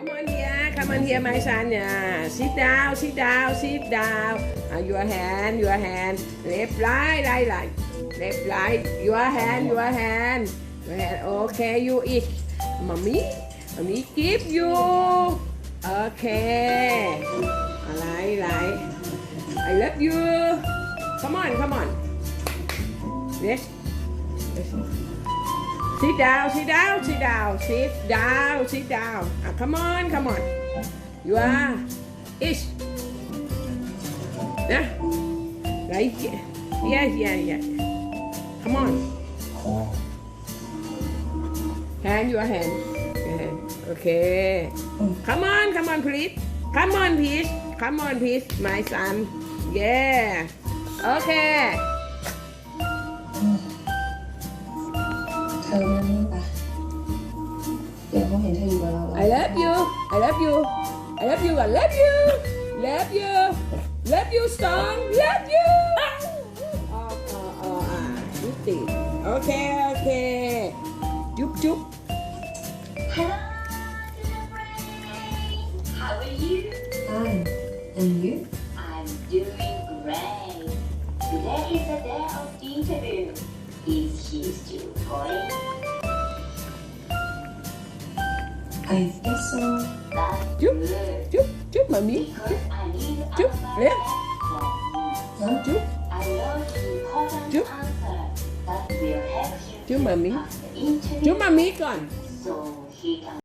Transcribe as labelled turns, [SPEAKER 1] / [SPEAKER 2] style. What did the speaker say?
[SPEAKER 1] Come on here, come on here, my son. Yeah. Sit down, sit down, sit down. Uh, your hand, your hand. Left, right, right, right. Left, right. Your hand, your hand. Your hand. Okay, you eat. Mommy, mommy give you. Okay. Alright, right. I love you. Come on, come on. Yes. yes. Sit down, sit down, sit down, sit down, sit down. Ah, come on, come on. You are. Ish. Yeah. Right here. Yeah, yeah, yeah. Come on. Hand your hand. Your hand. Okay. Come on, come on, please. Come on, please. Come on, please, my son. Yeah. Okay.
[SPEAKER 2] เธอมานี่ปะเดี๋ยวเขาเห็นเธออยู่กับเรา
[SPEAKER 1] I love you. I love you. I love you. I love you. Love you. Love you, song. Love you. Oh, oh, oh, ah. You think. Okay, okay. Jup, jup.
[SPEAKER 3] Hello, little brain. How are you?
[SPEAKER 2] ใช่ and you
[SPEAKER 3] I'm doing great. Today is the day of interview. Is he still going?
[SPEAKER 2] I guess so
[SPEAKER 3] That's
[SPEAKER 1] Jup,
[SPEAKER 3] good.
[SPEAKER 1] jup, jup, mommy.
[SPEAKER 3] Because I need to
[SPEAKER 1] Jup,
[SPEAKER 3] answer
[SPEAKER 1] left.
[SPEAKER 3] that from you.
[SPEAKER 2] ฮะ